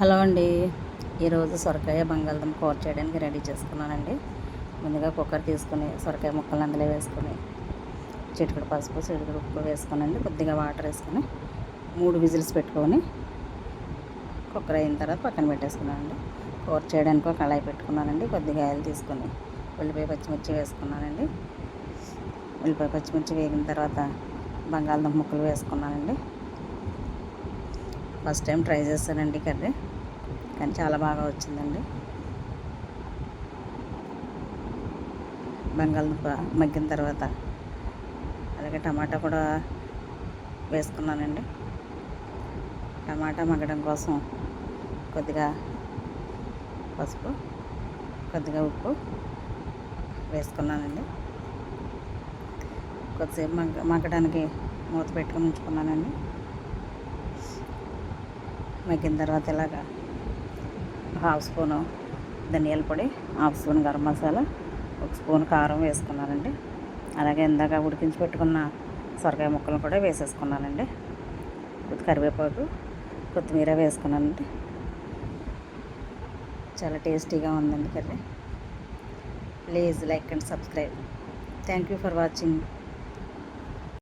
Hello అండి. ఈరోజు సొరకాయ బంగాళదుంప కూర చేయడానికి రెడీ చేసుకున్నానండి. ముందుగా కుక్కర్ తీసుకుని సొరకాయ ముక్కలు అందులో వేసుకుని చిటికడు పసుపు చిటికడు ఉప్పు వేసుకునండి. కొద్దిగా వాటర్ వేసుకొని మూడు విజిల్స్ పెట్టుకొని కుక్కర్ అయిన తర్వాత పక్కన పెట్టేసుకున్నానండి. కూర చేయడానికి ఒక కళాయి పెట్టుకున్నానండి. కొద్దిగా ఆయిల్ తీసుకొని ఉల్లిపాయ పచ్చిమిర్చి వేసుకున్నానండి. ఉల్లిపాయ పచ్చిమిర్చి వేగిన తర్వాత బంగాళదుంప ముక్కలు వేసుకున్నానండి. ఫస్ట్ టైం ట్రై చేస్తానండి కర్రీ. కానీ చాలా బాగా వచ్చిందండి. బంగాళదుంప మగ్గిన తర్వాత అలాగే టమాటా కూడా వేసుకున్నానండి. టమాటా మగ్గడం కోసం కొద్దిగా పసుపు కొద్దిగా ఉప్పు వేసుకున్నానండి. కొద్దిసేపు మగ్గ మగ్గడానికి మూత పెట్టుకొని ఉంచుకున్నానండి. మగ్గిన తర్వాత ఇలాగా హాఫ్ స్పూను ధనియాల పొడి హాఫ్ స్పూన్ గరం మసాలా ఒక స్పూన్ కారం వేసుకున్నానండి. అలాగే ఇందాక ఉడికించి పెట్టుకున్న సొరకాయ ముక్కలు కూడా వేసేసుకున్నానండి. కొద్ది కరివేపాకు కొత్తిమీర వేసుకున్నానండి. చాలా టేస్టీగా ఉందండి curry. Please like and subscribe. Thank you for watching.